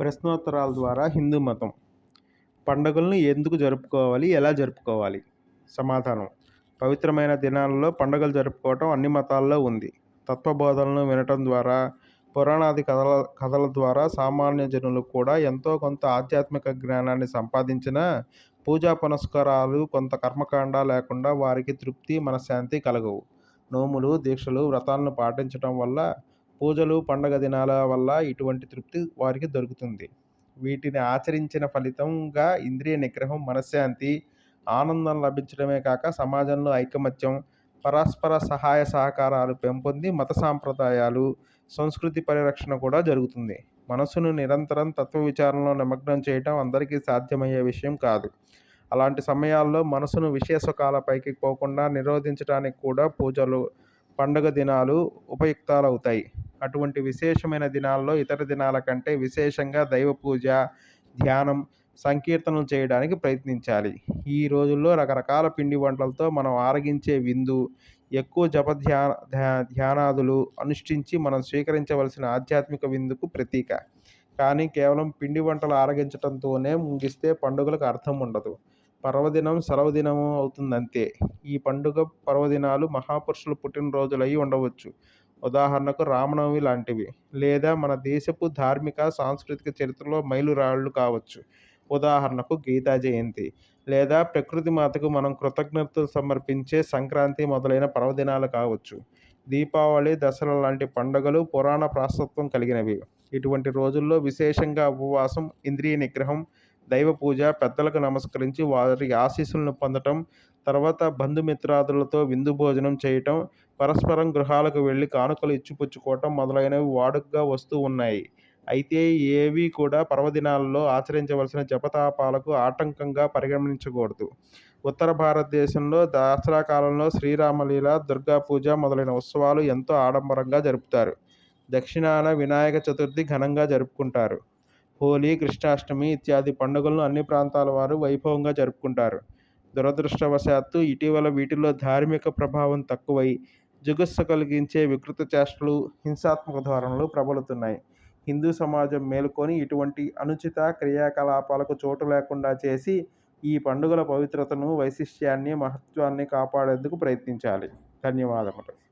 ప్రశ్నోత్తరాల ద్వారా హిందూ మతం పండుగలను ఎందుకు జరుపుకోవాలి ఎలా జరుపుకోవాలి? సమాధానం. పవిత్రమైన దినాలలో పండుగలు జరుపుకోవటం అన్ని మతాల్లో ఉంది. తత్వబోధనలు వినటం ద్వారా పురాణాది కథల కథల ద్వారా సామాన్య జనులు కూడా ఎంతో కొంత ఆధ్యాత్మిక జ్ఞానాన్ని సంపాదించిన పూజా పునస్కారాలు కొంత కర్మకాండ లేకుండా వారికి తృప్తి మనశ్శాంతి కలగవు. నోములు దీక్షలు వ్రతాలను పాటించటం వల్ల పూజలు పండగ దినాల వల్ల ఇటువంటి తృప్తి వారికి దొరుకుతుంది. వీటిని ఆచరించిన ఫలితంగా ఇంద్రియ నిగ్రహం మనశ్శాంతి ఆనందం లభించడమే కాక సమాజంలో ఐకమత్యం పరస్పర సహాయ సహకారాలు పెంపొంది మత సాంప్రదాయాలు సంస్కృతి పరిరక్షణ కూడా జరుగుతుంది. మనసును నిరంతరం తత్వ విచారణలో నిమగ్నం చేయటం అందరికీ సాధ్యమయ్యే విషయం కాదు. అలాంటి సమయాల్లో మనసును విషయ కాలపైకి పోకుండా నిరోధించడానికి కూడా పూజలు పండుగ దినాలు ఉపయుక్తాలవుతాయి. అటువంటి విశేషమైన దినాల్లో ఇతర దినాల కంటే విశేషంగా దైవ పూజ ధ్యానం సంకీర్తనలు చేయడానికి ప్రయత్నించాలి. ఈ రోజుల్లో రకరకాల పిండి వంటలతో మనం ఆరగించే విందు ఎక్కువ జప ధ్యానాదులు అనుష్ఠించి మనం స్వీకరించవలసిన ఆధ్యాత్మిక విందుకు ప్రతీక. కానీ కేవలం పిండి వంటలు ఆరగించడంతోనే ముగిస్తే పండుగలకు అర్థం ఉండదు. పర్వదినం సెలవుదినము అవుతుందంతే. ఈ పండుగ పర్వదినాలు మహాపురుషులు పుట్టినరోజులై ఉండవచ్చు. ఉదాహరణకు రామనవమి లాంటివి లేదా మన దేశపు ధార్మిక సాంస్కృతిక చరిత్రలో మైలురాళ్ళు కావచ్చు. ఉదాహరణకు గీతా జయంతి లేదా ప్రకృతి మాతకు మనం కృతజ్ఞతలు సమర్పించే సంక్రాంతి మొదలైన పర్వదినాలు కావచ్చు. దీపావళి దసరా లాంటి పండుగలు పురాణ ప్రాస్తత్వం కలిగినవి. ఇటువంటి రోజుల్లో విశేషంగా ఉపవాసం ఇంద్రియ నిగ్రహం దైవ పూజ పెద్దలకు నమస్కరించి వారి ఆశీస్సులను పొందటం తర్వాత బంధుమిత్రాదులతో విందు భోజనం చేయటం పరస్పరం గృహాలకు వెళ్ళి కానుకలు ఇచ్చిపుచ్చుకోవటం మొదలైనవి వాడుకగా వస్తూ ఉన్నాయి. అయితే ఏవి కూడా పర్వదినాల్లో ఆచరించవలసిన జపతాపాలకు ఆటంకంగా పరిగణించకూడదు. ఉత్తర భారతదేశంలో దసరా కాలంలో శ్రీరామలీల దుర్గా పూజ మొదలైన ఉత్సవాలు ఎంతో ఆడంబరంగా జరుపుతారు. దక్షిణాన వినాయక చతుర్థి ఘనంగా జరుపుకుంటారు. హోలీ కృష్ణాష్టమి ఇత్యాది పండుగలను అన్ని ప్రాంతాల వారు వైభవంగా జరుపుకుంటారు. దురదృష్టవశాత్తు ఇటీవల వీటిలో ధార్మిక ప్రభావం తక్కువై జుగుస్స కలిగించే వికృత చేష్టలు హింసాత్మక ధోరణులు ప్రబలుతున్నాయి. హిందూ సమాజం మేలుకొని ఇటువంటి అనుచిత క్రియాకలాపాలకు చోటు లేకుండా చేసి ఈ పండుగల పవిత్రతను వైశిష్ట్యాన్ని మహత్వాన్ని కాపాడేందుకు ప్రయత్నించాలి. ధన్యవాదములు.